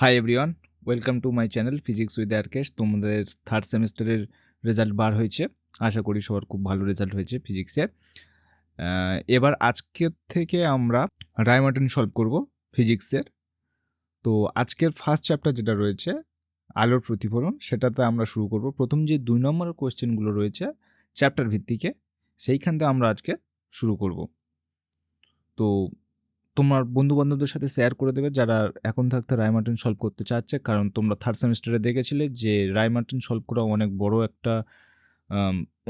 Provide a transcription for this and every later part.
Hi everyone welcome to my channel physics with Arkesh তোমাদের third সেমিস্টারের result বার হয়েছে। আশা করি সবার খুব ভালো রেজাল্ট হয়েছে ফিজিক্সে এবার আজকের থেকে আমরা রায়মার্টিন সলভ করব ফিজিক্সের তো আজকের ফার্স্ট চ্যাপ্টার যেটা রয়েছে, আলোর প্রতিফলন, সেটাতে আমরা শুরু করব। প্রথম যে দুই নম্বরের কোয়েশ্চেনগুলো রয়েছে চ্যাপ্টার ভিত্তিকে, সেইখান থেকে আমরা আজকে শুরু করব। তো তোমার বন্ধু বান্ধবদের সাথে শেয়ার করে দেবে যারা এখন থাকতে রায়মার্টিন সলভ করতে চাচ্ছে। কারণ তোমরা থার্ড সেমিস্টারে দেখেছিলে যে রায়মার্টিন সলভ করা অনেক বড় একটা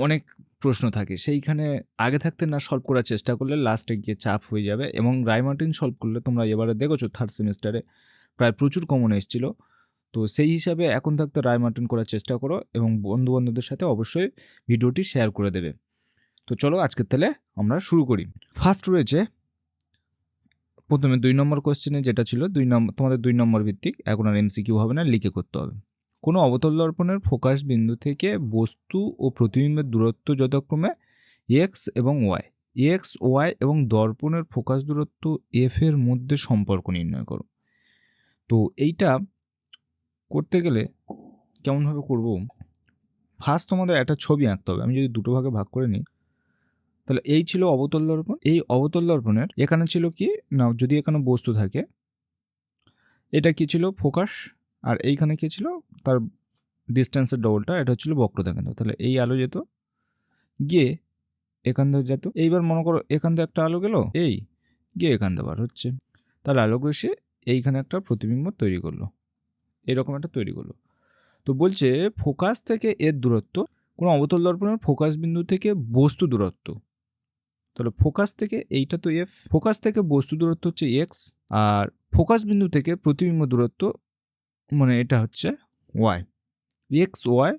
অনেক প্রশ্ন থাকে। সেইখানে আগে থাকতে না সলভ করার চেষ্টা করলে লাস্টে গিয়ে চাপ হয়ে যাবে এবং রায়মার্টিন সলভ করলে তোমরা এবারে দেখেছ থার্ড সেমিস্টারে প্রায় প্রচুর কমন এসেছিল। তো সেই হিসাবে এখন থাকতে রায়মার্টিন করার চেষ্টা করো এবং বন্ধু বান্ধবদের সাথে অবশ্যই ভিডিওটি শেয়ার করে দেবে। তো চলো আজকের তাহলে আমরা শুরু করি। ফার্স্ট রয়েছে প্রথমে দুই নম্বর কোশ্চেনে যেটা ছিল, দুই নম্বর, তোমাদের দুই নম্বর ভিত্তিক, এখন আর এমসিকিউ হবে না, লিখে করতে হবে। কোনো অবতল দর্পণের ফোকাস বিন্দু থেকে বস্তু ও প্রতিবিম্বের দূরত্ব যথাক্রমে এক্স এবং ওয়াই এক্স ওয়াই এবং দর্পণের ফোকাস দূরত্ব এফ এর মধ্যে সম্পর্ক নির্ণয় করো। তো এইটা করতে গেলে কেমনভাবে করব? ফার্স্ট তোমাদের একটা ছবি আঁকতে হবে, আমি যদি দুটো ভাগে ভাগ করে নিই তাহলে এই ছিল অবতল দর্পণ। এই অবতল দর্পণের এখানে ছিল কি? না, যদি এখানে বস্তু থাকে, এটা কি ছিল? ফোকাস। আর এইখানে কি ছিল? তার ডিস্টেন্সের ডবলটা এটা হচ্ছিল বক্রতা কেন্দ্র তাহলে এই আলো যেত, গিয়ে এখান থেকে যেত। এইবার মনে করো এখান থেকে একটা আলো গেল, এই, গিয়ে এখান থেকে বার হচ্ছে। তাহলে আলোক রশ্মি এইখানে একটা প্রতিবিম্ব তৈরি করল। এরকম একটা তৈরি করল। তো বলছে, ফোকাস থেকে এর দূরত্ব, কোনো অবতল দর্পণের ফোকাস বিন্দু থেকে বস্তু দূরত্ব। তাহলে ফোকাস থেকে এইটা তো এফ ফোকাস থেকে বস্তু দূরত্ব হচ্ছে এক্স আর ফোকাস বিন্দু থেকে প্রতিবিম্ব দূরত্ব মানে এটা হচ্ছে ওয়াই এক্স ওয়াই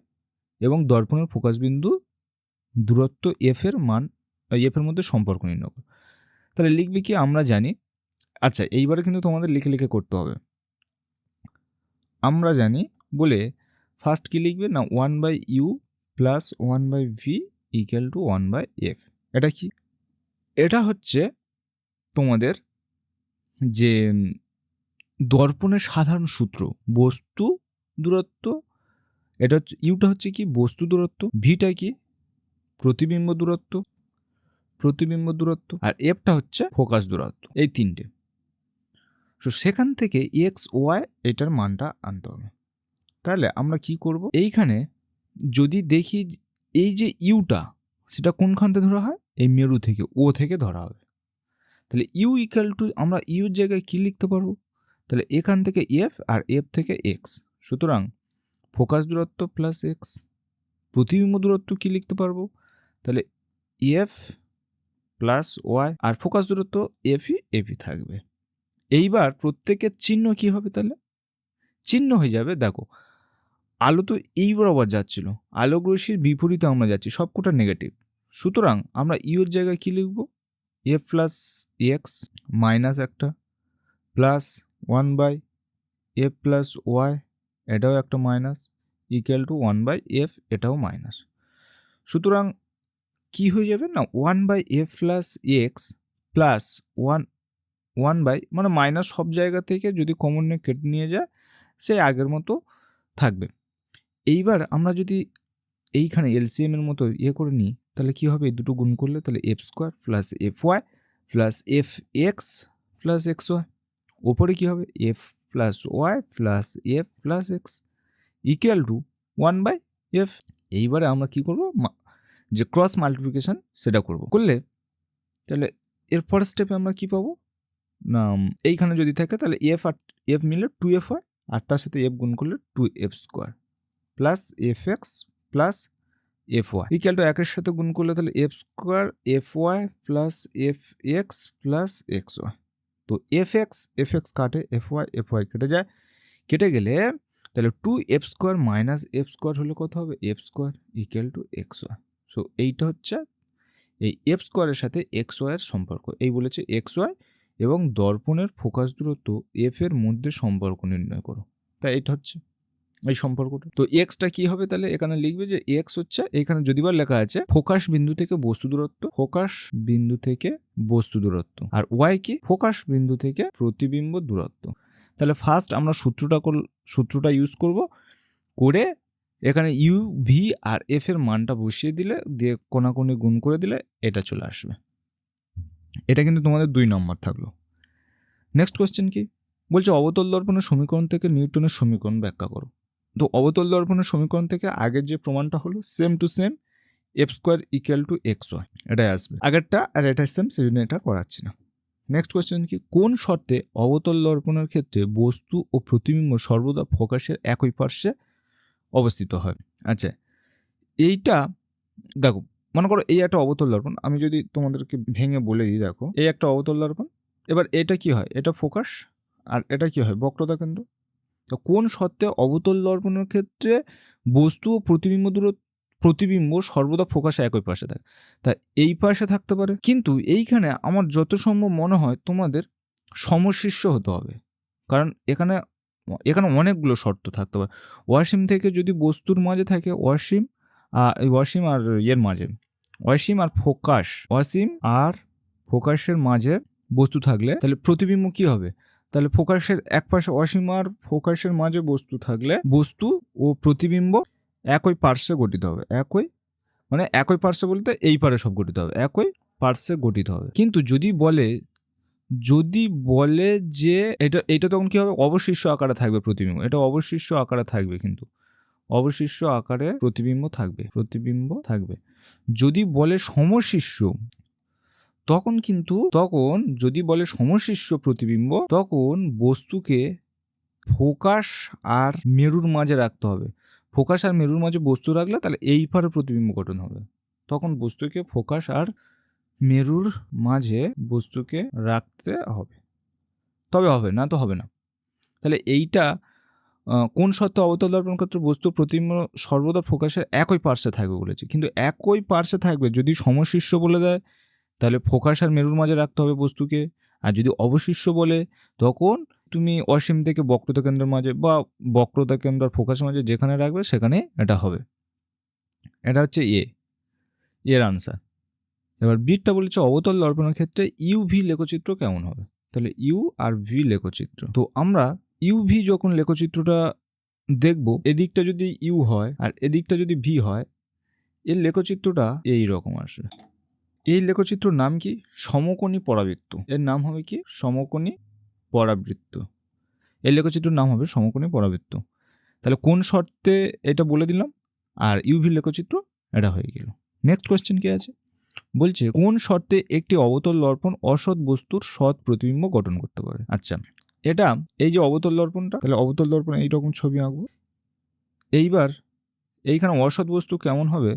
এবং দর্পণের ফোকাস বিন্দু দূরত্ব এফ এর মান এফ এর মধ্যে সম্পর্ক নির্ণয়। তাহলে লিখবে কি আমরা জানি আচ্ছা এইবারে কিন্তু তোমাদের লিখে লিখে করতে হবে আমরা জানি বলে ফার্স্ট কি লিখবে না one by u plus one by v equal to one by f এটা কি এটা হচ্ছে তোমাদের যে দর্পণের সাধারণ সূত্র, বস্তু দূরত্ব। এটা হচ্ছে, ইউটা হচ্ছে কি? বস্তু দূরত্ব। ভিটা কি? প্রতিবিম্ব দূরত্ব। প্রতিবিম্ব দূরত্ব। আর এফটা হচ্ছে ফোকাস দূরত্ব। এই তিনটে। তো সেখান থেকে এক্স, ওয়াই এটার মানটা আনতে হবে। তাহলে আমরা কি করব? এইখানে যদি দেখি, এই যে ইউটা সেটা কোনখান থেকে ধরা হয়? এই মেরু থেকে, ও থেকে ধরা হবে। তাহলে ইউ ইকাল টু আমরা ইউর জায়গায় কী লিখতে পারব? তাহলে এখান থেকে এফ আর এফ থেকে এক্স সুতরাং ফোকাস দূরত্ব প্লাস এক্স প্রতিবিম্ব দূরত্ব কী লিখতে পারব? তাহলে এফ প্লাস ওয়াই আর ফোকাস দূরত্ব এফই এফই থাকবে। এইবার প্রত্যেকের চিহ্ন কি হবে তাহলে? চিহ্ন হয়ে যাবে, দেখো আলো তো এই বরাবর যাচ্ছিল। আলোক রশ্মির বিপরীতে আমরা যাচ্ছি, সবকটা নেগেটিভ সুতরাং আমরা ইউর জায়গায় কী লিখব? এফ প্লাস এক্স মাইনাস একটা plus one by f plus y এটাও একটা minus equal to one by f এটাও মাইনাস সুতরাং কি হয়ে যাবে না? One by f plus x plus one one by মানে মাইনাস সব জায়গা থেকে যদি কমন নিয়ে কেটে নিয়ে যায়, সে আগের মতো থাকবে। এইবার আমরা যদি এইখানে এলসিএম এর মতো ইয়ে করে নিই, তাহলে কি হবে? দুটো গুণ করলে তাহলে f square plus f y plus f x plus x y ওপরে কী হবে? F plus y plus f plus x equal to one by f এইবারে আমরা কি করব? যে ক্রস মাল্টিপ্লিকেশন সেটা করব। করলে তাহলে এর পরের স্টেপে আমরা কি পাবো? না এইখানে যদি থাকে তাহলে এফ আর এফ মিলে টু এফ হয় আর তার সাথে এফ গুণ করলে two f square plus f x plus f y equal to একের সাথে গুণ করলে তাহলে f square f y plus f x plus x y তো এফ এক্স এফ এক্স কাটে এফ ওয়াই এফ ওয়াই কেটে যায়। কেটে গেলে তাহলে two f square minus f square হলে কত হবে? F square equal to x y so এইটা হচ্ছে এই এফ স্কোয়ারের সাথে এক্স ওয়াইয়ের সম্পর্ক। এই বলেছে এক্স ওয়াই এবং দর্পণের ফোকাস দূরত্ব এফ এর মধ্যে সম্পর্ক নির্ণয় করো। তাই এটা হচ্ছে এই সম্পর্কটা। তো এক্সটা কি হবে তাহলে? এখানে লিখবে যে এক্স হচ্ছে, এখানে যদিবার লেখা আছে, ফোকাস বিন্দু থেকে বস্তু দূরত্ব, ফোকাস বিন্দু থেকে বস্তু দূরত্ব। আর ওয়াই কি? ফোকাস বিন্দু থেকে প্রতিবিম্ব দূরত্ব। তাহলে ফার্স্ট আমরা সূত্রটা সূত্রটা ইউজ করব করে এখানে ইউ ভি আর এফ এর মানটা বসিয়ে দিলে, দিয়ে কোনাকুনি গুণ করে দিলে এটা চলে আসবে। এটা কিন্তু তোমাদের দুই নম্বর থাকল। নেক্সট কোয়েশ্চেন কি? বলছে অবতল দর্পণের সমীকরণ থেকে নিউটনের সমীকরণ ব্যাখ্যা করো। তো অবতল দর্পণের সমীকরণ থেকে আগের যে প্রমাণটা হলো same to same f square equal to x y এটাই আসবে। আগেরটা আর এটা সেম সেজন্য এটা করাচ্ছি না। নেক্সট কোয়েশ্চেন কি? কোন শর্তে অবতল দর্পণের ক্ষেত্রে বস্তু ও প্রতিবিম্ব সর্বদা ফোকাসের একই পার্শ্বে অবস্থিত হয়? আচ্ছা এইটা, দেখো, মনে করো এই একটা অবতল দর্পণ, আমি যদি তোমাদেরকে ভেঙে বলে দিই, দেখো, এই একটা অবতল দর্পণ, এবার এটা কি হয়? এটা ফোকাস আর এটা কি হয়? বক্রতা কেন্দ্র? তো কোন শর্তে অবতল দর্পণের ক্ষেত্রে বস্তু ও প্রতিবিম্ব দূরত্ব, প্রতিবিম্ব সর্বদা ফোকাসে একই পাশে থাকে। তা এই পাশে থাকতে পারে। কিন্তু এইখানে আমার যত সম্ভব মনে হয় তোমাদের সমশিষ্য হতে হবে। কারণ এখানে এখানে অনেকগুলো শর্ত থাকতে পারে। ওয়াসিম থেকে যদি বস্তুর মাঝে থাকে ওয়াসিম আর ওয়াসিম আর ইয়ের মাঝে। ওয়াসিম আর ফোকাস ওয়াসিম আর ফোকাসের মাঝে বস্তু থাকলে তাহলে প্রতিবিম্ব কি হবে? তাহলে ফোকাসের এক পাশে অসীম আর ফোকাসের মাঝে বস্তু থাকলে বস্তু ও প্রতিবিম্ব একই পার্শ্বে গঠিত হবে। একই মানে একই পার্শ্বে বলতে এই পারে সব গঠিত হবে। একই পার্শ্বে গঠিত হবে। কিন্তু যদি বলে যদি বলে যে এটা এটা তখন কি হবে? অবশিষ্ট আকারে থাকবে প্রতিবিম্ব। এটা অবশিষ্ট আকারে থাকবে কিন্তু। অবশিষ্ট আকারে প্রতিবিম্ব থাকবে। প্রতিবিম্ব থাকবে। যদি বলে সমশিষ্য তখন কিন্তু, তখন যদি বলে সমশিষ্য প্রতিবিম্ব, তখন বস্তুকে ফোকাস আর মেরুর মাঝে রাখতে হবে। ফোকাস আর মেরুর মাঝে বস্তু রাখলে তাহলে এই পারে প্রতিবিম্ব গঠন হবে। তখন বস্তুকে ফোকাস আর মেরুর মাঝে বস্তুকে রাখতে হবে। তবে হবে না তো হবে না। তাহলে এইটা কোন সত্য অবতল দর্পণ ক্ষেত্রে বস্তু প্রতিবিম্ব সর্বদা ফোকাসের একই পার্শ্বে থাকবে বলেছে। কিন্তু একই পার্শ্বে থাকবে যদি সমশিষ্য বলে দেয় তাহলে ফোকাস আর মেরুর মাঝে রাখতে হবে বস্তুকে। আর যদি অবশিষ্য বলে, তখন তুমি অসীম থেকে বক্রতা কেন্দ্রের মাঝে বা বক্রতা কেন্দ্র আর ফোকাসের মাঝে যেখানে রাখবে সেখানে এটা হবে। এটা হচ্ছে এ এর আনসার এবার বিটটা বলেছে অবতল দর্পণের ক্ষেত্রে ইউ ভি লেখচিত্র কেমন হবে? তাহলে ইউ আর ভি লেখচিত্র। তো আমরা ইউ ভি যখন লেখচিত্রটা দেখব, এদিকটা যদি ইউ হয় আর এদিকটা যদি ভি হয়, এর লেখচিত্রটা এই রকম আসবে। এই লেখচিত্রর নাম কি? সমকোণী পরাবৃত্ত। এর নাম হবে কি? সমকোণী পরাবৃত্ত। এই লেখচিত্রের নাম হবে সমকোণী পরাবৃত্ত। তাহলে কোন শর্তে এটা বলে দিলাম? আর ইউভি লেখচিত্র এটা হয়ে গেল। নেক্সট কোয়েশ্চেন কি আছে? বলছে, কোন শর্তে একটি অবতল দর্পণ অসৎ বস্তুর সৎ প্রতিবিম্ব গঠন করতে পারে? আচ্ছা এটা এই যে অবতল দর্পণটা, তাহলে অবতল দর্পণ এইরকম ছবি আঁকবো। এইবার এইখানে অসৎ বস্তু কেমন হবে?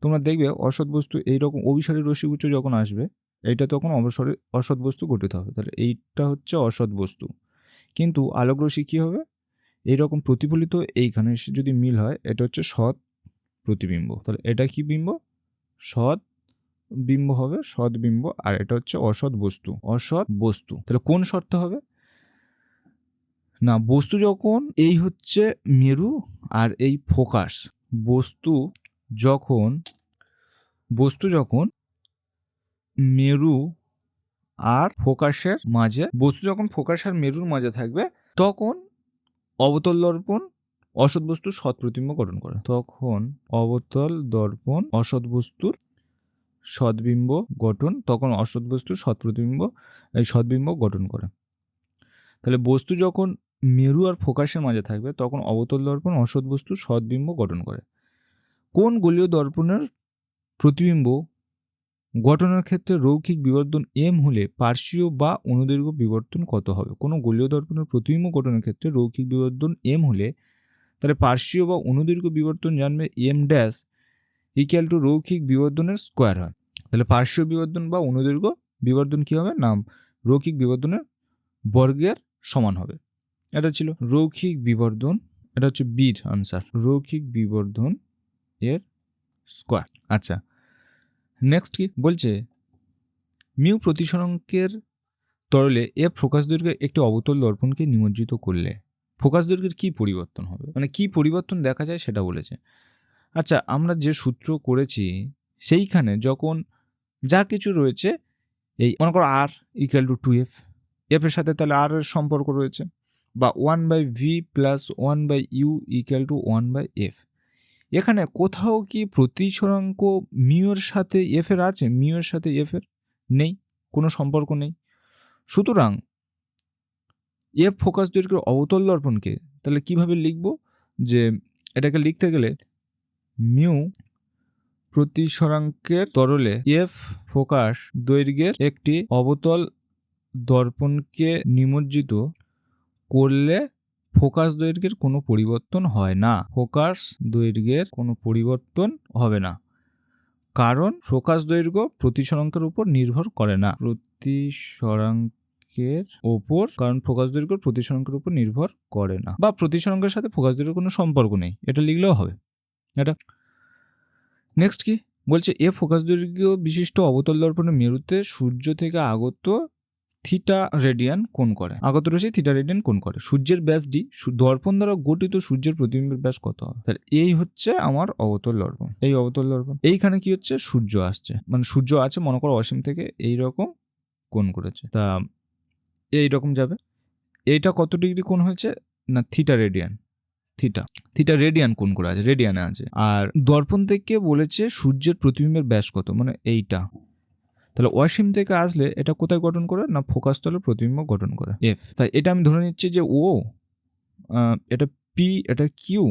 তোমরা দেখবে অসৎ বস্তু এইরকম অভিসারী রশ্মিগুচ্ছ যখন আসবে, এইটা তখন অবসরে অসৎ বস্তু গঠিত হবে। তাহলে এইটা হচ্ছে অসৎ বস্তু। কিন্তু আলোক রশ্মি কী হবে? এইরকম প্রতিফলিত এইখানে এসে যদি মিল হয়, এটা হচ্ছে সৎ প্রতিবিম্ব। তাহলে এটা কি বিম্ব? সৎ বিম্ব হবে, সৎ বিম্ব, আর এটা হচ্ছে অসৎ বস্তু। অসৎ বস্তু। তাহলে কোন শর্ত হবে? না, বস্তু যখন এই হচ্ছে মেরু আর এই ফোকাস, বস্তু যখন, বস্তু যখন মেরু আর ফোকাসের মাঝে, বস্তু যখন ফোকাস আর মেরুর মাঝে থাকবে, তখন অবতল দর্পণ অসৎ বস্তুর সৎ প্রতিম্ব গঠন করে। তখন অবতল দর্পণ অসৎ বস্তুর সদ্বিম্ব গঠন, তখন অসৎ বস্তুর সৎ প্রতিবিম্ব, এই সদ্বিম্ব গঠন করে। তাহলে বস্তু যখন মেরু আর ফোকাসের মাঝে থাকবে, তখন অবতল দর্পণ অসৎ বস্তুর সদ্বিম্ব গঠন করে। কোন গোলীয় দর্পণের প্রতিবিম্ব গঠনের ক্ষেত্রে রৌখিক বিবর্তন এম হলে পার্শ্বীয় বা অনুদৈর্ঘ্য বিবর্তন কত হবে? কোনো গোলীয় দর্পণের প্রতিবিম্ব গঠনের ক্ষেত্রে রৌখিক বিবর্তন এম হলে তাহলে পার্শ্বীয় বা অনুদৈর্ঘ্য বিবর্তন জানবে এম ড্যাশ ইকুয়াল টু রৌখিক বিবর্তনের স্কোয়ার হয়। তাহলে পার্শ্বীয় বিবর্তন বা অনুদৈর্ঘ্য বিবর্তন কী হবে? নাম রৌখিক বিবর্তনের বর্গের সমান হবে। এটা ছিল রৌখিক বিবর্ধন এটা হচ্ছে বিট আনসার রৌখিক বিবর্ধন এর স্কোয়ার আচ্ছা। নেক্সট কি? বলছে, মিউ প্রতিসরাঙ্কের তরলে এফ ফোকাস দৈর্ঘ্যের একটি অবতল দর্পণকে নিমজ্জিত করলে। ফোকাস দৈর্ঘ্যের কী পরিবর্তন হবে? মানে কি পরিবর্তন দেখা যায় সেটা বলেছে। আচ্ছা আমরা যে সূত্র করেছি, সেইখানে যখন যা কিছু রয়েছে, এই মনে করো r equal to two f f এর সাথে তাহলে আর এর সম্পর্ক রয়েছে, বা one by v plus one by u equal to one by f এখানে কোথাও কি প্রতিসরাঙ্ক মিউর সাথে এফ এর আছে? মিউর সাথে এফ এর নেই, কোনো সম্পর্ক নেই। সুতরাং এফ ফোকাস দৈর্ঘ্যের অবতল দর্পণকে তাহলে কীভাবে লিখব? যে এটাকে লিখতে গেলে মিউ প্রতিসরাঙ্কের তরলে এফ ফোকাস দৈর্ঘ্যের একটি অবতল দর্পণকে নিমজ্জিত করলে ফোকাস দৈর্ঘ্যের কোনো পরিবর্তন হয় না। ফোকাস দৈর্ঘ্যের কোনো পরিবর্তন হবে না। কারণ ফোকাস দৈর্ঘ্য প্রতিসরাঙ্কের উপর নির্ভর করে না। প্রতিসরাঙ্কের ওপর, কারণ ফোকাস দৈর্ঘ্য প্রতিসরাঙ্কের উপর নির্ভর করে না। বা প্রতিসরাঙ্কের সাথে ফোকাস দৈর্ঘ্যের কোনো সম্পর্ক নেই। এটা লিখলেও হবে। এটা নেক্সট কি? বলছে, এ ফোকাস দৈর্ঘ্য বিশিষ্ট অবতল দর্পণের মেরুতে সূর্য থেকে আগত থিটা রেডিয়ান কোণ করে? আগত রশ্মি থিটা রেডিয়ান কোণ করে? সূর্যের ব্যাস ডি দর্পণ দ্বারা গঠিত সূর্যের প্রতিবিম্বের ব্যাস কত হবে? তাহলে এই হচ্ছে আমার অবতল দর্পণ। এই অবতল দর্পণ। এইখানে কি হচ্ছে? সূর্য আসছে। মানে সূর্য আছে, মনে করো অসীম থেকে এই রকম কোণ করেছে। তা এই রকম যাবে। এইটা কত ডিগ্রি কোণ হয়েছে? না theta radian theta theta radian কোন করে আছে? রেডিয়ানে আছে। আর দর্পণ থেকে বলেছে সূর্যের প্রতিবিম্বের ব্যাস কত? মানে এইটা। তাহলে অসীম থেকে আসলে এটা কোথায় গঠন করে? না ফোকাস তলে প্রতিবিম্ব গঠন করে? এফ তাই এটা আমি ধরে নিচ্ছি যে ও এটা পি এটা কিউ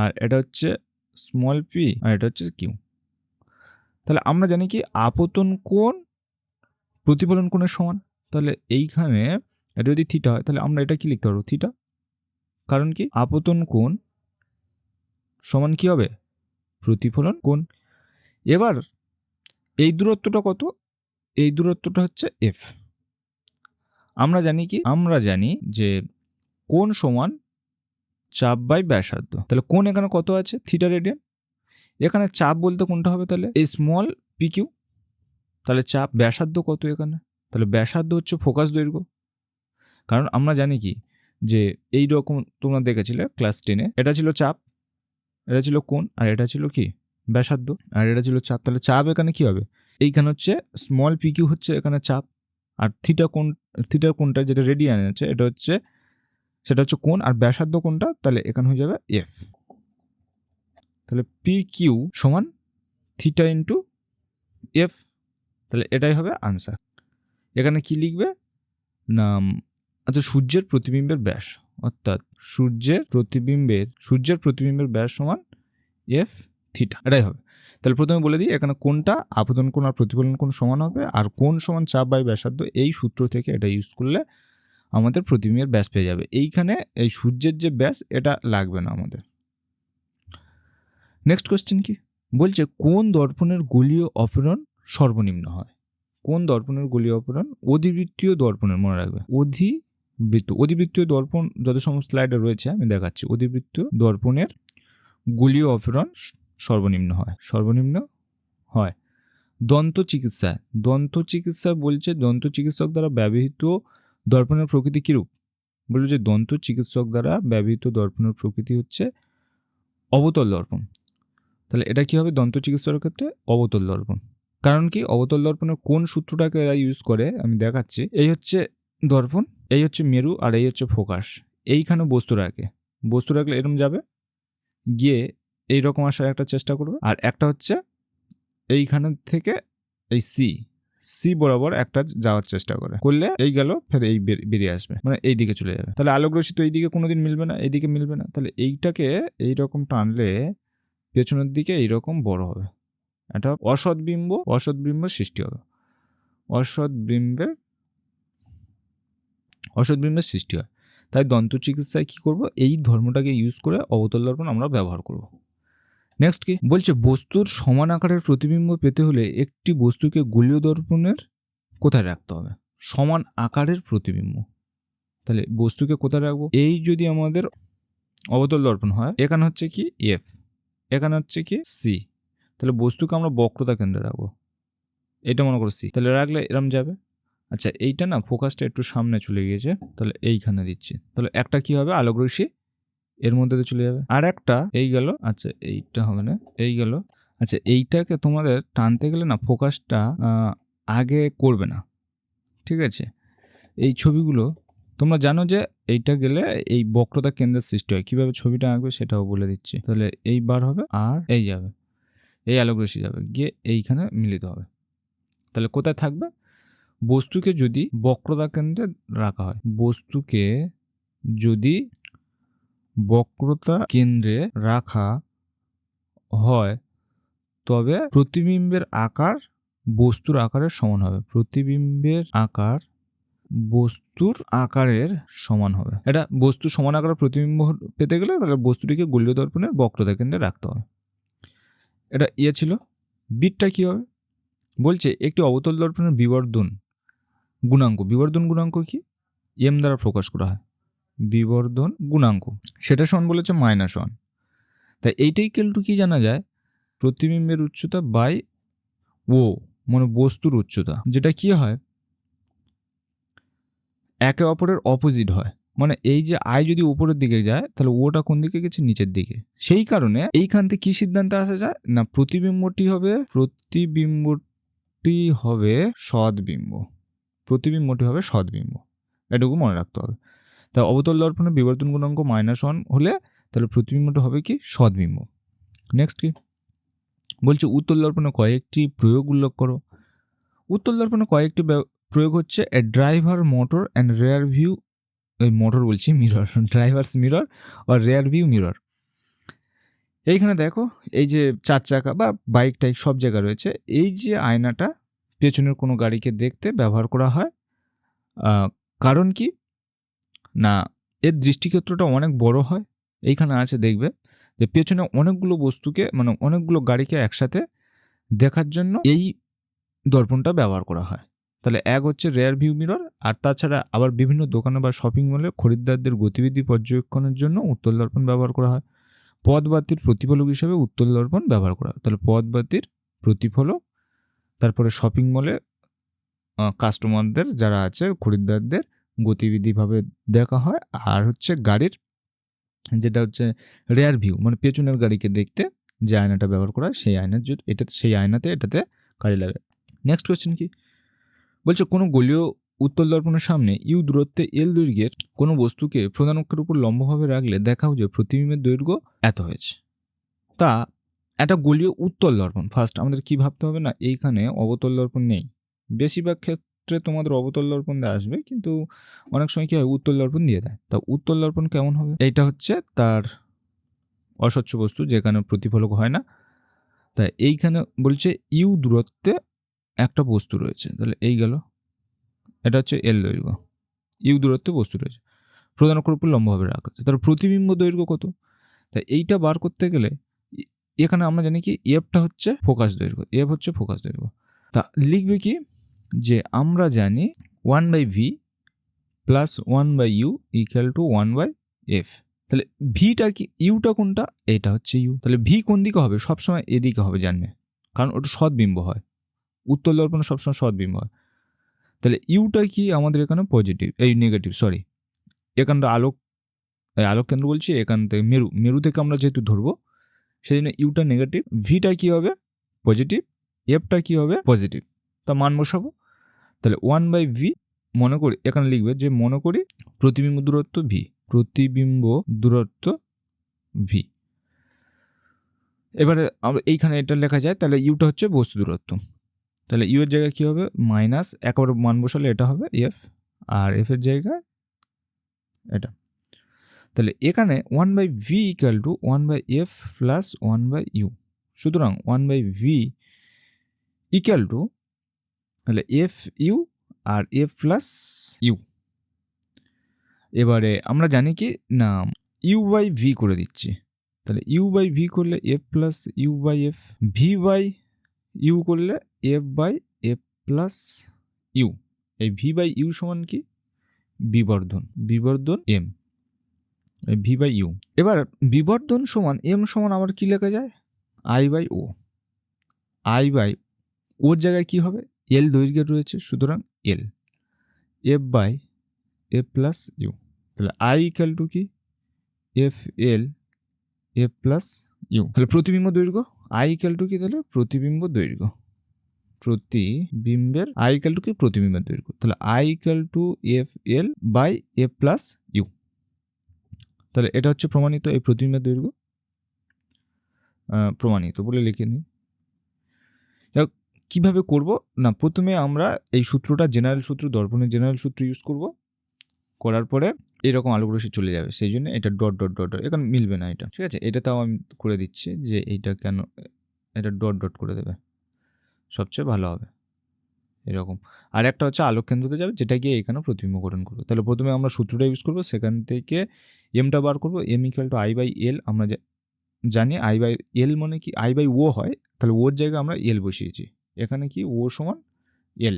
আর এটা হচ্ছে স্মল পি আর এটা হচ্ছে কিউ তাহলে আমরা জানি কি আপতন কোণ প্রতিফলন কোণের সমান। তাহলে এইখানে এটা যদি থিটা হয় তাহলে আমরা এটা কি লিখতে পারব? থিটা কারণ কি? আপতন কোণ সমান কি হবে? প্রতিফলন কোণ। এবার এই দূরত্বটা কত? এই দূরত্বটা হচ্ছে এফ আমরা জানি কি? আমরা জানি যে কোন সমান চাপ বাই ব্যাসার্ধ। তাহলে কোন এখানে কত আছে? থিটা রেডিয়ান এখানে চাপ বলতে কোনটা হবে তাহলে? এই স্মল পি কিউ তাহলে চাপ ব্যাসার্ধ কত এখানে? তাহলে ব্যাসার্ধ হচ্ছে ফোকাস দৈর্ঘ্য। কারণ আমরা জানি কি? যে এই রকম তোমরা দেখেছিলে ক্লাস টেনে এটা ছিল চাপ, এটা ছিল কোন আর এটা ছিল কি? ব্যাসার্ধ। আর এটা ছিল চাপ। তাহলে চাপ এখানে কি হবে? এইখানে হচ্ছে স্মল পি কিউ হচ্ছে এখানে চাপ, আর থিটা কোন থিটার কোণটা যেটা রেডিয়ান আছে, এটা হচ্ছে, সেটা হচ্ছে কোন আর ব্যাসার্ধ কোনটা, তাহলে এখানে হয়ে যাবে এফ তাহলে পি কিউ সমান থিটা ইন্টু এফ তাহলে এটাই হবে আনসার এখানে কি লিখবে? না আচ্ছা সূর্যের প্রতিবিম্বের ব্যাস, অর্থাৎ সূর্যের প্রতিবিম্বের সূর্যের প্রতিবিম্বের ব্যাস সমান এফ থিটা এটাই হবে। তাহলে প্রথমে বলে দিই, এখানে কোনটা আপতন কোণ আর প্রতিফলন কোণ সমান হবে, আর কোন সমান চাপ বাই ব্যাসার্ধ এই সূত্র থেকে এটা ইউজ করলে আমাদের প্রতিবিম্বের ব্যাস পেয়ে যাবে। এইখানে এই সূর্যের যে ব্যাস, এটা লাগবে না আমাদের। নেক্সট কোশ্চেন কি? বলছে, কোন দর্পণের গলীয় অপরণ সর্বনিম্ন হয়? কোন দর্পণের গলীয় অপরণ? অধিবৃত্তীয় দর্পণের, মনে রাখবে। অধিবৃত্ত, অধিবৃত্তীয় দর্পণ, যত সমস্ত স্লাইডে রয়েছে, আমি দেখাচ্ছি। অধিবৃত্তীয় দর্পণের গলীয় অপরণ সর্বনিম্ন হয়। সর্বনিম্ন হয়। দন্ত চিকিৎসা। দন্ত চিকিৎসা বলছে দন্ত চিকিৎসক দ্বারা ব্যবহৃত দর্পণের প্রকৃতি কীরূপ? বলল যে দন্ত চিকিৎসক দ্বারা ব্যবহৃত দর্পণের প্রকৃতি হচ্ছে অবতল দর্পণ। তাহলে এটা কি হবে দন্ত চিকিৎসকের ক্ষেত্রে? অবতল দর্পণ। কারণ কি? অবতল দর্পণের কোন সূত্রটাকে এরা ইউজ করে? আমি দেখাচ্ছি। এই হচ্ছে দর্পণ, এই হচ্ছে মেরু, আর এই হচ্ছে ফোকাস। এইখানে বস্তু রাখে। বস্তু রাখলে এরম যাবে? গিয়ে এই রকম আসার একটা চেষ্টা করবে। আর একটা হচ্ছে এইখানে থেকে এই সি সি বরাবর একটা যাওয়ার চেষ্টা করে। করলে এই গেল, ফের এই বেরিয়ে আসবে। মানে এই দিকে চলে যাবে। তাহলে আলোক রশ্মি তো এইদিকে কোনোদিন মিলবে না, এইদিকে মিলবে না। তাহলে এইটাকে এই রকম টানলে পেছনের দিকে এইরকম বড় হবে। এটা অসৎ বিম্ব, অসৎ বিম্বের সৃষ্টি হবে। অসৎ বিম্বের অসৎ বিম্বের সৃষ্টি হয়। তাই দন্ত চিকিৎসায় কী করব? এই ধর্মটাকে ইউজ করে অবতল দর্পণ আমরা ব্যবহার করব। নেক্সট কি? বলছে, বস্তুর সমান আকারের প্রতিবিম্ব পেতে হলে একটি বস্তুকে গোলীয় দর্পণের কোথায় রাখতে হবে? সমান আকারের প্রতিবিম্ব। তাহলে বস্তুকে কোথায় রাখব? এই যদি আমাদের অবতল দর্পণ হয়, এখানে হচ্ছে কি? এফ এখানে হচ্ছে কি? সি তাহলে বস্তুকে আমরা বক্রতা কেন্দ্রে রাখব। এটা মনে করো সি তাহলে রাখলে এরম যাবে? আচ্ছা এইটা না ফোকাসটা একটু সামনে চলে গিয়েছে। তাহলে এইখানে দিচ্ছি। তাহলে একটা কি হবে? আলোক রশ্মি এর মধ্যে দিয়ে চলে যাবে। আর একটা এই গেল আচ্ছা এইটা হবে না এই গেল। আচ্ছা এইটাকে তোমাদের টানতে গেলে না ফোকাসটা আগে করবে না। ঠিক আছে? এই ছবিগুলো তোমরা জানো যে এইটা গেলে এই বক্রতা কেন্দ্রের সৃষ্টি হয়। কীভাবে ছবিটা আঁকবে সেটাও বলে দিচ্ছি। তাহলে এই বার হবে আর এই যাবে। এই আলোক রশ্মি যাবে। গিয়ে এইখানে মিলিত হবে। তাহলে কোথায় থাকবে? বস্তুকে যদি বক্রতা কেন্দ্রে রাখা হয় বস্তুকে যদি বক্রতা কেন্দ্রে রাখা হয়, তবে প্রতিবিম্বের আকার বস্তুর আকারের সমান হবে। প্রতিবিম্বের আকার বস্তুর আকারের সমান হবে। এটা বস্তু সমান আকারের প্রতিবিম্ব পেতে গেলে তাহলে বস্তুটিকে গোলীয় দর্পণের বক্রতা কেন্দ্রে রাখতে হবে। এটা ইয়ে ছিল, বিটটা কী হবে? বলছে একটি অবতল দর্পণের বিবর্ধন গুণাঙ্ক। বিবর্ধন গুণাঙ্ক কি? এম দ্বারা প্রকাশ করা হয়। বিবর্ধন গুণাঙ্ক। সেটা সমান বলেছে মাইনাস ওয়ান তাই এইটাই কেলটু কি জানা যায়? প্রতিবিম্বের উচ্চতা বাই ও মানে বস্তুর উচ্চতা। যেটা কি হয়? একে অপরের অপোজিট হয়। মানে এই যে আয় যদি উপরের দিকে যায়, তাহলে ওটা কোন দিকে গেছে? নিচের দিকে। সেই কারণে এইখান থেকে কি সিদ্ধান্তে আসা যায়? না, প্রতিবিম্বটি হবে প্রতিবিম্বটি হবে সদ্বিম্ব। প্রতিবিম্বটি হবে সদ্বিম্ব। এটুকু মনে রাখতে হবে। তা অবতল দর্পণের বিবর্তন গুণাঙ্ক মাইনাস ওয়ান হলে তাহলে প্রতিবিম্বটা হবে কি? সদ্বিম্ব নেক্সট কি? বলছে উত্তল দর্পণে কয়েকটি প্রয়োগ উল্লেখ করো। উত্তল দর্পণে কয়েকটি প্রয়োগ হচ্ছে এ driver motor and rear view এই মোটর বলছি মিরর ড্রাইভার্স মিরর আর রেয়ার ভিউ মিরর এইখানে দেখো, এই যে চার চাকা বা বাইক টাইক সব জায়গা রয়েছে, এই যে আয়নাটা পেছনের কোনো গাড়িকে দেখতে ব্যবহার করা হয়। কারণ কি? না, এর দৃষ্টিক্ষেত্রটা অনেক বড় হয়। এইখানে আছে, দেখবে, যে পেছনে অনেকগুলো বস্তুকে মানে অনেকগুলো গাড়িকে একসাথে দেখার জন্য এই দর্পণটা ব্যবহার করা হয়। তাহলে এক হচ্ছে রেয়ার ভিউ মিরর আর তাছাড়া আবার বিভিন্ন দোকানে বা শপিং মলে খরিদ্দারদের গতিবিধি পর্যবেক্ষণের জন্য উত্তল দর্পণ ব্যবহার করা হয়। পদবাতির প্রতিফলক হিসেবে উত্তল দর্পণ ব্যবহার করা হয়। তাহলে পদবাতির প্রতিফলক, তারপরে শপিং মলে কাস্টমারদের যারা আছে, খরিদ্দারদের গতিবিধিভাবে দেখা হয়। আর হচ্ছে গাড়ির যেটা হচ্ছে রেয়ার ভিউ মানে পেছনের গাড়িকে দেখতে যে আয়নাটা ব্যবহার করা সেই আয়নার এটা, সেই আয়নাতে এটাতে কাজে লাগে। নেক্সট কোয়েশ্চেন কি? বলছে, কোনো গলীয় উত্তল দর্পণের সামনে ইউ দূরত্বে এল দৈর্ঘ্যের কোনো বস্তুকে প্রধান অক্ষের উপর লম্বভাবে রাখলে দেখাও যে প্রতিবিম্বের দৈর্ঘ্য এত হয়েছে। তা, একটা গলীয় উত্তল দর্পণ ফার্স্ট আমাদের কি ভাবতে হবে না, এইখানে অবতল দর্পণ নেই। বেশিরভাগ ক্ষেত্রে তোমাদের অবতল দর্পণ দিয়ে আসবে, কিন্তু অনেক সময় কি হয়, উত্তল দর্পণ দিয়ে দেয়। তা উত্তল দর্পণ কেমন হবে? এইটা হচ্ছে তার অস্বচ্ছ বস্তু, যেখানে প্রতিফলক হয় না। তাই এইখানে বলছে ইউ দূরত্বে একটা বস্তু রয়েছে। তাহলে এই গেল। এটা হচ্ছে এল দৈর্ঘ্য। ইউ দূরত্বে বস্তু রয়েছে। প্রধান অক্ষর উপর লম্বভাবে রাখা আছে। তাহলে প্রতিবিম্ব দৈর্ঘ্য কত? তাই এইটা বার করতে গেলে এখানে আমরা জানি কি এফটা হচ্ছে ফোকাস দৈর্ঘ্য। এফ হচ্ছে ফোকাস দৈর্ঘ্য। তা লিখবে কি? যে আমরা জানি one by v plus one by u equal to one by f তাহলে ভিটা কি ইউটা কোনটা? এটা হচ্ছে ইউ তাহলে ভি কোন দিকে হবে? সবসময় এদিকে হবে, জানবে? কারণ ওটা সদ্বিম্ব হয়। উত্তর দর্পণে সবসময় সদ্বিম্ব হয়। তাহলে ইউটা কি আমাদের এখানে পজিটিভ এই নেগেটিভ সরি এখানটা আলোক আলোক কেন্দ্র বলছি এখান থেকে মেরু মেরু থেকে আমরা যেহেতু ধরবো, সেই জন্য ইউটা নেগেটিভ ভিটা কি হবে? পজিটিভ এফটা কি হবে? পজিটিভ তা মান বসাবো। তাহলে ওয়ান বাই ভি মনে করি, এখানে লিখবে যে মনে করি প্রতিবিম্ব দূরত্ব ভি প্রতিবিম্ব দূরত্ব ভি এবারে এইখানে এটা লেখা যায়, তাহলে ইউটা হচ্ছে বস্তু দূরত্ব। তাহলে ইউ এর জায়গায় কী হবে? মাইনাস একবার মান বসালে এটা হবে এফ আর এফ এর জায়গায় এটা। তাহলে এখানে one by v equal to one by f plus one by u সুতরাং one by v equal to তাহলে এফ ইউ আর এফ প্লাস ইউ এবারে আমরা জানি কি, না ইউ বাই ভি করে দিচ্ছি। তাহলে ইউ বাই ভি করলে f plus u by f v by u করলে f by f plus u এই ভি বাই ইউ সমান কি? বিবর্ধন বিবর্ধন এম ভি বাই ইউ এবার বিবর্ধন সমান এম সমান আবার কি লেখা যায়? I by o I by ওর জায়গায় কি হবে? এল দৈর্ঘ্যের রয়েছে, সুতরাং l f by f plus u তাহলে আই ইকাল টু কি? F l f plus u তাহলে প্রতিবিম্ব দৈর্ঘ্য? আই ইকাল টু কি তাহলে? প্রতিবিম্ব দৈর্ঘ্য। প্রতিবিম্বের আই ইকাল টু কি? প্রতিবিম্বের দৈর্ঘ্য। তাহলে I equal to f l by f plus u তাহলে এটা হচ্ছে প্রমাণিত এই প্রতিবিম্বের দৈর্ঘ্য। প্রমাণিত বলে লিখে নিই। কীভাবে করব? না, প্রথমে আমরা এই সূত্রটা জেনারেল সূত্র দর্পণের জেনারেল সূত্র ইউজ করব। করার পরে এরকম আলোক রশ্মি চলে যাবে। সেই জন্য এটা ডট ডট ডট এখানে মিলবে না এটা। ঠিক আছে? এটা তাও আমি করে দিচ্ছি যে এইটা কেন, এটা ডট ডট করে দেবে। সবচেয়ে ভালো হবে। এরকম। আর একটা হচ্ছে আলোক কেন্দ্রতে যাবে, যেটা গিয়ে এখানে প্রতিবিম্বকরণ করব। তাহলে প্রথমে আমরা সূত্রটা ইউজ করব, সেখান থেকে এমটা বার করব m equal to I by l আমরা জানি আই বাই এল মানে কি? আই বাই ও হয়। তাহলে ওর জায়গায় আমরা এল বসিয়েছি। এখানে কি? ও সমান এল।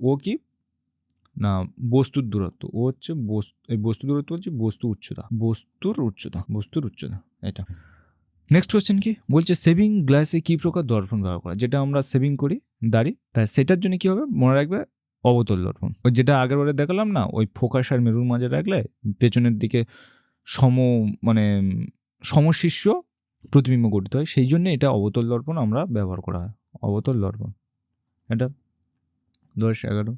ও কি? না, বস্তুর দূরত্ব। ও হচ্ছে বস্তু দূরত্ব হচ্ছে বস্তু উচ্চতা। বস্তুর উচ্চতা বস্তুর উচ্চতা, এটা। নেক্সট কোয়েশ্চেন কি? বলছে সেভিং গ্লাসে কি প্রকার দর্পণ ব্যবহার করা? যেটা আমরা সেভিং করি, দাড়ি তাই সেটার জন্য কি হবে? মনে রাখবে, অবতল দর্পণ। ওই যেটা আগের বারে দেখালাম না, ওই ফোকাস আর মেরুর মাঝে রাখলে পেছনের দিকে সম মানে সমশিষ্য প্রতিবিম্ব গঠিত হয়। সেই জন্য এটা অবতল দর্পণ আমরা ব্যবহার করা হয়। অবতল দর্পণ এটা দশ এগারো।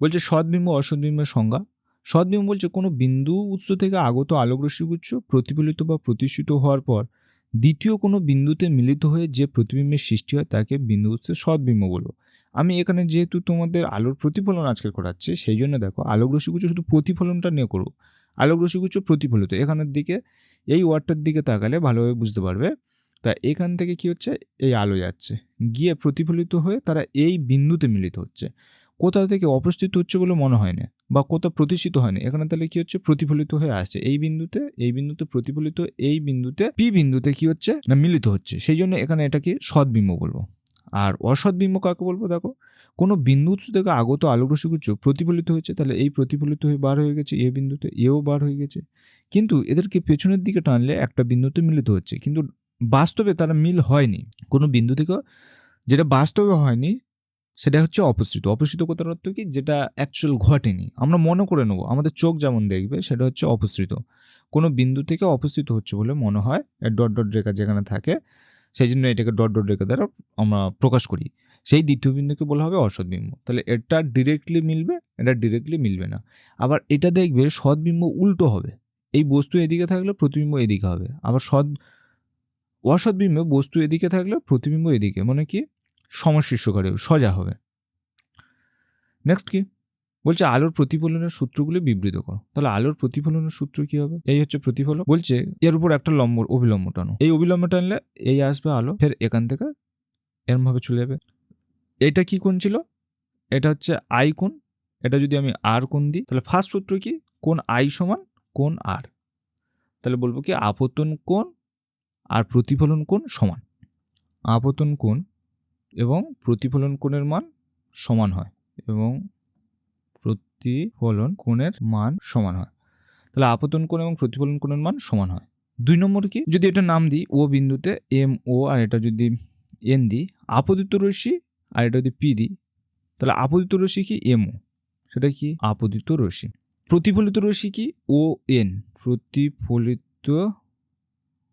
বলছে সদ্বিম্ব, অসদ্বিম্বের সংজ্ঞা। সদ্বিম্ব বলছে, কোনো বিন্দু উৎস থেকে আগত আলোকরশ্মিগুচ্ছ প্রতিফলিত বা প্রতিষ্ঠিত হওয়ার পর, দ্বিতীয় কোনো বিন্দুতে মিলিত হয়ে যে প্রতিবিম্বের সৃষ্টি হয়, তাকে বিন্দু উৎসের সদ্বিম্ব বলব। আমি এখানে যেহেতু তোমাদের আলোর প্রতিফলন আজকে করাচ্ছি সেই জন্য দেখো আলোক রশ্মিগুচ্ছ শুধু প্রতিফলনটা নিয়ে করব আলোক রশ্মিগুচ্ছ প্রতিফলিত। এখানের দিকে, এই ওয়ার্ডটার দিকে তাকালে ভালোভাবে বুঝতে পারবে। তা এখান থেকে কি হচ্ছে? এই আলো যাচ্ছে। গিয়ে প্রতিফলিত হয়ে তারা এই বিন্দুতে মিলিত হচ্ছে। কোথাও থেকে অপস্থিত হচ্ছে বলে মনে হয় না বা কোথাও প্রতিষ্ঠিত হয়নি এখানে তাহলে কি হচ্ছে? প্রতিফলিত হয়ে আসছে। এই বিন্দুতে এই বিন্দুতে প্রতিফলিত, এই বিন্দুতে, পি বিন্দুতে কি হচ্ছে? না, মিলিত হচ্ছে। সেই জন্য এখানে এটাকে সদ্বিম্ব বলব। আর অসদ্বিম্ব কাকে বলব? দেখো, কোনো বিন্দু উৎস থেকে আগত আলোকরশ্মিগুচ্ছ প্রতিফলিত হয়েছে, তাহলে এই প্রতিফলিত হয়ে বার হয়ে গেছে এ বিন্দুতে, এও বার হয়ে গেছে। কিন্তু এদেরকে পেছনের দিকে টানলে একটা বিন্দুতে মিলিত হচ্ছে। কিন্তু বাস্তবে তারা মিল হয়নি। কোনো বিন্দু থেকে যেটা বাস্তবে হয়নি, সেটা হচ্ছে অপসৃত। অপসৃত কথার অর্থ কি? যেটা অ্যাকচুয়াল ঘটেনি। আমরা মনে করে নেব, আমাদের চোখ যেমন দেখবে, সেটা হচ্ছে অপসৃত। কোনো বিন্দু থেকে অপসৃত হচ্ছে বলে মনে হয় ডট ডট রেখা যেখানে থাকে, সেই জন্য এটাকে ডট ডট রেখা দ্বারা আমরা প্রকাশ করি। সেই দ্বিতীয় বিন্দুকে বলা হবে অসৎবিম্ব। তাহলে এটা ডিরেক্টলি মিলবে, এটা ডিরেক্টলি মিলবে না। আবার এটা দেখবে, সৎবিম্ব উল্টো হবে। এই বস্তু এদিকে থাকলে প্রতিবিম্ব এদিকে হবে। আবার সৎ অসৎবিম্বে বস্তু এদিকে থাকলে, প্রতিবিম্ব এদিকে। মানে কি? সমশীর্ষকারী সোজা হবে। নেক্সট কি? বলছে, আলোর প্রতিফলনের সূত্রগুলি বিবৃত করো। তাহলে আলোর প্রতিফলনের সূত্র কি হবে? এই হচ্ছে প্রতিফলন বলছে, এর উপর একটা লম্ব অবিলম্ব টানো। এই অবিলম্ব টানলে এই আসবে আলো, ফের এখান থেকে এরমভাবে চলে যাবে। এটা কি কোণ ছিল? এটা হচ্ছে আই কোণ। এটা যদি আমি আর কোণ দিই, তাহলে ফার্স্ট সূত্র কি? কোন আই সমান কোন আর। তাহলে বলব কি, আপতন কোণ আর প্রতিফলন কোণ সমান। আপতন কোণ এবং প্রতিফলন কোণের মান সমান হয় এবং প্রতিফলন কোণের মান সমান হয়। তাহলে আপতন কোণ এবং প্রতিফলন কোণের মান সমান হয়। দুই নম্বর কি? যদি এটা নাম দিই, ও বিন্দুতে এম, ও, আর এটা যদি এন দিই আপদিত রশ্মি আর এটা যদি পি দিই, তাহলে আপদিত রশ্মি কি? M, o. সেটা কি? আপদিত রশ্মি। প্রতিফলিত রশ্মি কি? O, n. প্রতিফলিত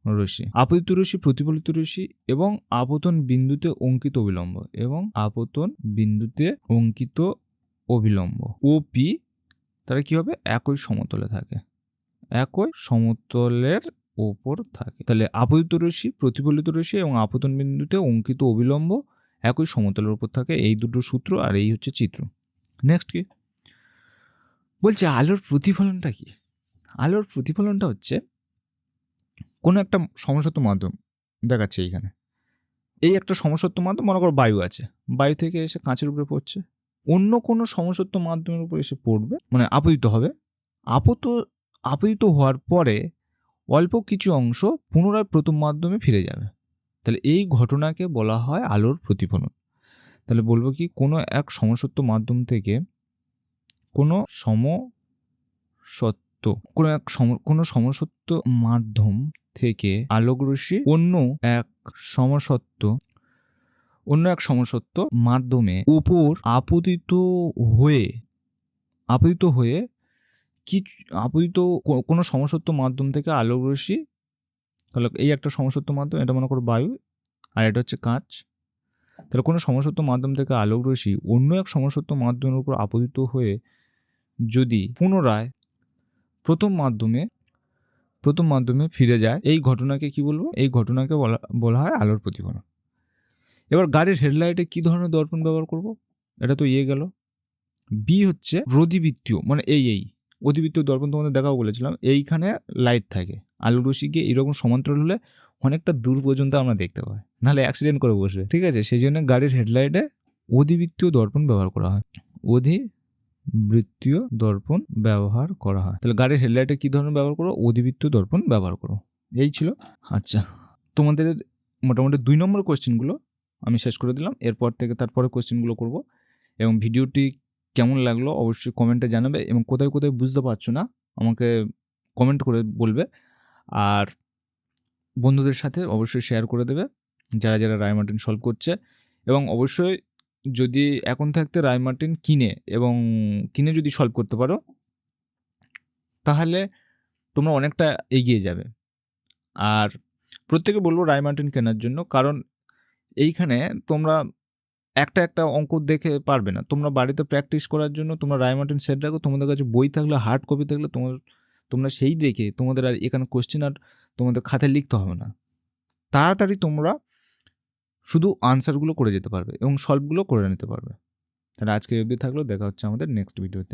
রশ্মি। আপতিত রশ্মি, প্রতিফলিত রশ্মি এবং আপতন বিন্দুতে অঙ্কিত অবিলম্ব এবং আপতন বিন্দুতে অঙ্কিত অবিলম্ব। ও পি তারা কি হবে? একই সমতলে থাকে। একই সমতলের ওপর থাকে। তাহলে আপতিত রশ্মি, প্রতিফলিত রশ্মি এবং আপতন বিন্দুতে অঙ্কিত অবিলম্ব একই সমতলের উপর থাকে। এই দুটো সূত্র আর এই হচ্ছে চিত্র। নেক্সট কি? বলছে, আলোর প্রতিফলনটা কি? আলোর প্রতিফলনটা হচ্ছে কোনো একটা সমসত্ব মাধ্যম দেখাচ্ছে এইখানে। এই একটা সমসত্ব মাধ্যম মনে করো বায়ু আছে। বায়ু থেকে এসে কাঁচের উপরে পড়ছে। অন্য কোনো সমসত্ব মাধ্যমের উপর এসে পড়বে মানে আপতিত হবে। আপত, আপতিত হওয়ার পরে অল্প কিছু অংশ পুনরায় প্রথম মাধ্যমে ফিরে যাবে। তাহলে এই ঘটনাকে বলা হয় আলোর প্রতিফলন। তাহলে বলব কি, কোনো এক সমসত্ব মাধ্যম থেকে কোনো সমসত্ব, কোনো এক সম, কোনো সমসত্ব মাধ্যম থেকে আলোকরশ্মি অন্য এক সমসত্ব, অন্য এক সমসত্ব মাধ্যমে উপর আপতিত হয়ে আপতিত হয়ে কি, আপতিত কোনো সমসত্ব মাধ্যম থেকে আলোকরশ্মি তাহলে এই একটা সমসত্ব মাধ্যম, এটা মনে করো বায়ু, আর এটা হচ্ছে কাঁচ, তাহলে কোনো সমসত্ব মাধ্যম থেকে আলোক রশ্মি অন্য এক সমসত্ব মাধ্যমের উপর আপতিত হয়ে যদি পুনরায় প্রথম মাধ্যমে প্রথম মাধ্যমে ফিরে যায়, এই ঘটনাকে কি বলব? এই ঘটনাকে বলা বলা হয় আলোর প্রতিফলন। এবার গাড়ির হেডলাইটে কি ধরনের দর্পণ ব্যবহার করব? এটা তো ইয়ে গেল। বি হচ্ছে রদিবৃত্তীয় মানে এই এই। অধিবৃত্তীয় দর্পণ তোমাদের দেখাও বলেছিলাম। এইখানে লাইট থাকে। আলু রশি গিয়ে এরকম সমান্তরাল হলে অনেকটা দূর পর্যন্ত আমরা দেখতে পাই। নাহলে অ্যাক্সিডেন্ট করে বসবে, ঠিক আছে? সেই জন্য গাড়ির হেডলাইটে অধিবৃত্তীয় দর্পণ ব্যবহার করা হয়। অধিবৃত্তীয় দর্পণ ব্যবহার করা হয়। তাহলে গাড়ির হেডলাইটে কী ধরনের ব্যবহার করো? অধিবৃত্তীয় দর্পণ ব্যবহার করো। এই ছিল। আচ্ছা তোমাদের মোটামুটি দুই নম্বর কোয়েশ্চেনগুলো আমি শেষ করে দিলাম। এরপর থেকে তারপরে কোয়েশ্চেনগুলো করব। এবং ভিডিওটি কেমন লাগল অবশ্যই কমেন্টে জানাবে এবং কোথায় কোথায় বুঝতে পারছ না, আমাকে কমেন্ট করে বলবে। আর বন্ধুদের সাথে অবশ্যই শেয়ার করে দেবে, যারা যারা রায়মার্টিন সলভ করছে। এবং অবশ্যই যদি এখন থাকতে রায়মার্টিন কিনে এবং কিনে যদি সলভ করতে পারো, তাহলে তোমরা অনেকটা এগিয়ে যাবে। আর প্রত্যেকে বলব রায়মার্টিন কেনার জন্য, কারণ এইখানে তোমরা একটা একটা অঙ্ক দেখে পারবে না। তোমরা বাড়িতে প্র্যাকটিস করার জন্য তোমরা রায়মার্টিন সেট রাখো, তোমাদের কাছে বই থাকলে হার্ড কপি থাকলে, তোমার, তোমরা সেই দেখে তোমাদের আর এখানে কোশ্চেন আর তোমাদের খাতায় লিখতে হবে না। তাড়াতাড়ি তোমরা শুধু আনসারগুলো করে যেতে পারবে এবং সলভগুলো করে নিতে পারবে। তাহলে আজকে অবধি থাকল, দেখা হচ্ছে আমাদের নেক্সট ভিডিওতে